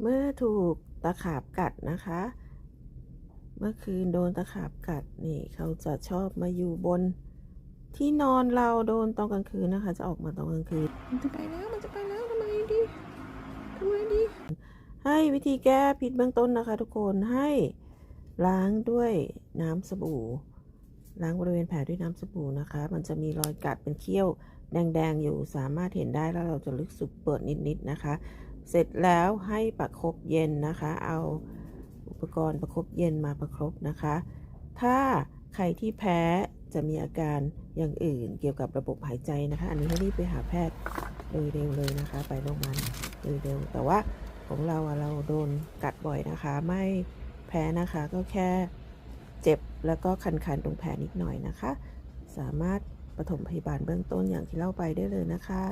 เมื่อถูกตะขาบกัดนะคะ เมื่อคืนโดนตะขาบกัดนี่เขาจะชอบมาอยู่บน ที่นอนเราโดนตอนกลางคืนนะคะ จะออกมาตอนกลางคืน มันจะไปแล้วมันจะไปแล้วทำไมดีทำไมดี ให้วิธีแก้พิษเบื้องต้นนะคะ ทุกคนให้ล้างด้วยน้ำสบู่ ล้างบริเวณแผลด้วยน้ำสบู่นะคะ มันจะมีรอยกัดเป็นเขี้ยวแดงๆอยู่สามารถเห็นได้แล้วเราจะลึกสุดเปิดนิดๆนะคะ เสร็จแล้วให้ประคบเย็นนะคะ เอาอุปกรณ์ประคบเย็นมาประคบนะคะ ถ้าใครที่แพ้จะมีอาการอย่างอื่นเกี่ยวกับระบบหายใจนะคะ อันนี้ให้รีบไปหาแพทย์โดยเร็วเลยนะคะ ไปโรงพยาบาลโดยเร็ว แต่ว่าของเราเราโดนกัดบ่อยนะคะ ไม่แพ้นะคะก็แค่เจ็บแล้วก็คันๆตรงแผลนิดหน่อยนะคะ สามารถปฐมพยาบาลเบื้องต้นอย่างที่เล่าไปได้เลยนะคะ